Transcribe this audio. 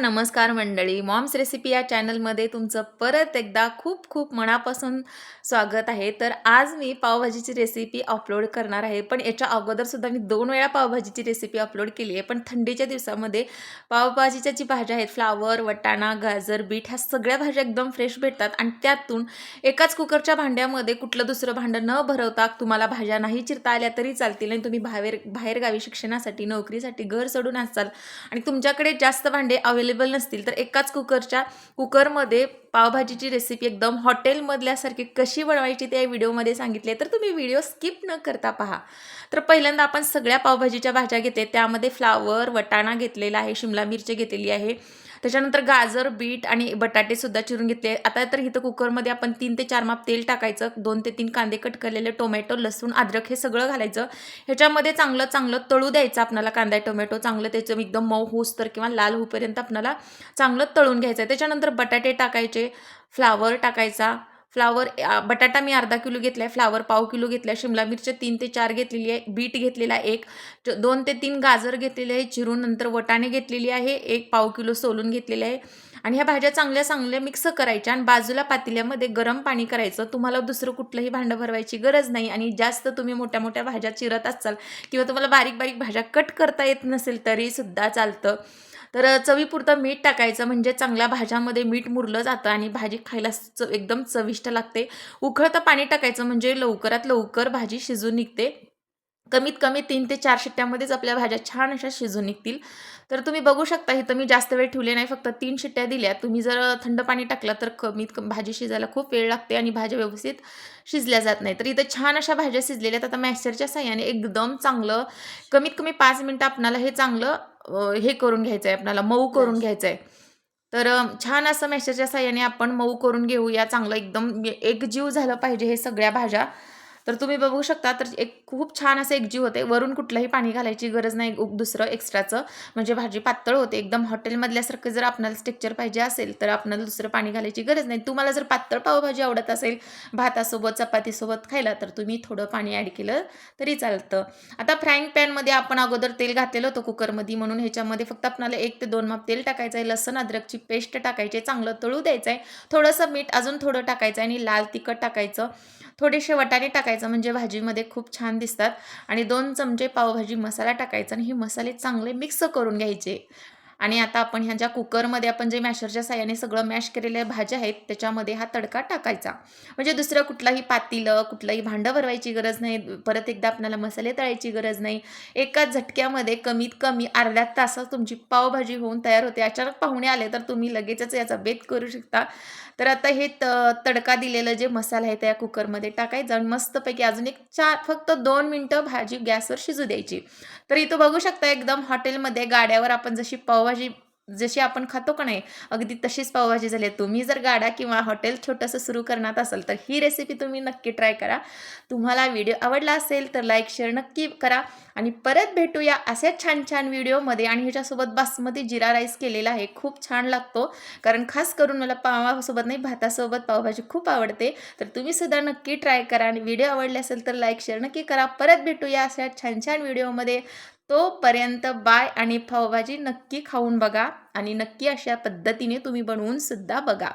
नमस्कार मंडळी. Moms recipe या चॅनलमध्ये तुमचं परत एकदा खूप खूप मनापासून स्वागत आहे. तर आज मी पावभाजीची रेसिपी अपलोड करणार आहे. पण याच्या अगोदरसुद्धा मी दोन वेळा पावभाजीची रेसिपी अपलोड केली आहे. पण थंडीच्या दिवसामध्ये पावभाजीच्या जी भाज्या आहेत फ्लावर वटाणा गाजर बीट ह्या सगळ्या भाज्या एकदम फ्रेश भेटतात. आणि त्यातून एकाच कुकरच्या भांड्यामध्ये कुठलं दुसरं भांडं न भरवता तुम्हाला भाज्या नाही चिरता आल्या तरी चालतील. आणि तुम्ही बाहेर बाहेरगावी शिक्षणासाठी नोकरीसाठी घर सोडून असाल आणि तुमच्याकडे जास्त भांडे अवेलेबल नसतील तर एकाच कुकरच्या कुकरमध्ये पावभाजीची रेसिपी एकदम हॉटेलमधल्यासारखी कशी बनवायची त्या व्हिडिओमध्ये सांगितले तर तुम्ही व्हिडिओ स्किप न करता पहा. तर पहिल्यांदा आपण सगळ्या पावभाजीच्या भाज्या घेते त्यामध्ये फ्लावर वटाणा घेतलेला आहे शिमला मिरची घेतलेली आहे. त्याच्यानंतर गाजर बीट आणि बटाटेसुद्धा चिरून घेतले. आता तर इथं कुकरमध्ये आपण तीन ते चार माप तेल टाकायचं दोन ते तीन कांदे कट केलेले टोमॅटो लसूण अद्रक हे सगळं घालायचं. ह्याच्यामध्ये चांगलं चांगलं तळू द्यायचं आपल्याला कांदा टोमॅटो चांगलं त्याचं एकदम मऊ होस तर किंवा लाल होईपर्यंत आपल्याला चांगलं तळून घ्यायचं आहे. त्याच्यानंतर बटाटे टाकायचे फ्लावर टाकायचा फ्लावर बटाटा मी अर्धा किलो घेतला आहे फ्लावर पाव किलो घेतला आहे शिमला मिरच्या तीन ते चार घेतलेली आहे बीट घेतलेला एक दोन ते तीन गाजर घेतलेले आहे चिरून नंतर वटाणे घेतलेली आहे एक पाव किलो सोलून घेतलेले आहे. आणि ह्या भाज्या चांगल्या चांगल्या मिक्स करायच्या आणि बाजूला पातेल्यामध्ये गरम पाणी करायचं. तुम्हाला दुसरं कुठलंही भांडं भरवायची गरज नाही आणि जास्त तुम्ही मोठ्या मोठ्या भाज्या चिरत असाल किंवा तुम्हाला बारीक बारीक भाज्या कट करता येत नसेल तरीसुद्धा चालतं. तर चवीपुरतं मीठ टाकायचं म्हणजे चांगल्या भाज्यामध्ये मीठ मुरलं जातं आणि भाजी खायला च एकदम चविष्ट लागते. उखळतं पाणी टाकायचं म्हणजे लवकरात लवकर भाजी शिजून निघते. कमीत कमी तीन ते चार शिट्ट्यामध्येच आपल्या भाज्या छान अशा शिजून निघतील. तर तुम्ही बघू शकता इथं मी जास्त वेळ ठेवले नाही फक्त तीन शिट्ट्या दिल्या. तुम्ही जर थंड पाणी टाकलं तर कमीत कमी भाजी शिजायला खूप वेळ लागते आणि भाज्या व्यवस्थित शिजल्या जात नाही तर इथं छान अशा भाज्या शिजलेल्या आहेत. आता मॅक्सरच्या साह्याने एकदम चांगलं कमीत कमी पाच मिनटं आपणाला हे चांगलं हे करून घ्यायचं आहे आपल्याला मऊ करून घ्यायचं आहे तर छान असं मॅशरच्या साह्याने आपण मऊ करून घेऊया. चांगलं एकदम एकजीव झालं पाहिजे हे सगळ्या भाज्या. तर तुम्ही बघू शकता तर एक खूप छान असं एकजीव होते. वरून कुठलंही पाणी घालायची गरज नाही. दुसरं एक्स्ट्राचं म्हणजे भाजी पातळ होते. एकदम हॉटेलमधल्यासारखं जर आपल्याला स्ट्रक्चर पाहिजे असेल तर आपल्याला दुसरं पाणी घालायची गरज नाही. तुम्हाला जर पातळ पावभाजी आवडत असेल भातासोबत चपातीसोबत खायला तर तुम्ही थोडं पाणी ॲड केलं तरी चालतं. आता फ्राईंग पॅनमध्ये आपण अगोदर तेल घातलेलं होतं कुकरमध्ये. म्हणून ह्याच्यामध्ये फक्त आपल्याला एक ते दोन माप तेल टाकायचं आहे. लसण अद्रकची पेस्ट टाकायची चांगलं तळू द्यायचं आहे. थोडंसं मीठ अजून थोडं टाकायचं आहे आणि लाल तिखट टाकायचं. थोडेसे वटाणे टाकायचं. म्हणजे भाजीमध्ये खूप छान दिसतात. आणि दोन चमचे पावभाजी मसाला टाकायचा आणि हे मसाले चांगले मिक्स करून घ्यायचे. आणि आता आपण ह्या ज्या कुकरमध्ये आपण जे मॅशरच्या साह्याने सगळं मॅश केलेल्या भाज्या आहेत त्याच्यामध्ये हा तडका टाकायचा. म्हणजे दुसरं कुठलाही पातीलं कुठलंही भांडं भरवायची गरज नाही परत एकदा आपल्याला मसाले तळायची गरज नाही. एका झटक्यामध्ये कमीत कमी अर्ध्या तासात तुमची पावभाजी होऊन तयार होते. अचानक पाहुणे आले तर तुम्ही लगेचच याचा बेत करू शकता. तर आता हे त तडका दिलेलं जे मसाला आहे त्या कुकरमध्ये टाकायचं आणि मस्तपैकी अजून एक चार फक्त दोन मिनटं भाजी गॅसवर शिजू द्यायची. तर इथं बघू शकता एकदम हॉटेलमध्ये गाड्यावर आपण जशी पाव पावभाजी जशी आपण खातो का नाही अगदी तशीच पावभाजी झाली. तुम्ही जर गाडा किंवा हॉटेल छोटंसं सुरू करणार असाल तर ही रेसिपी तुम्ही नक्की ट्राय करा. तुम्हाला व्हिडिओ आवडला असेल तर लाईक शेअर नक्की करा. आणि परत भेटूया अशा छान छान व्हिडिओमध्ये आणि ह्याच्यासोबत बासमती जिरा राईस केलेला आहे. खूप छान लागतो. कारण खास करून मला पावासोबत नाही भातासोबत पावभाजी खूप आवडते. तर तुम्हीसुद्धा नक्की ट्राय करा. आणि व्हिडिओ आवडले असेल तर लाईक शेअर नक्की करा. परत भेटूया अशा छान छान व्हिडिओमध्ये तोपर्यंत बाय आणि पावभाजी नक्की खाऊन बघा आणि नक्की अशा पद्धतीने तुम्ही बनवून सुद्धा बघा.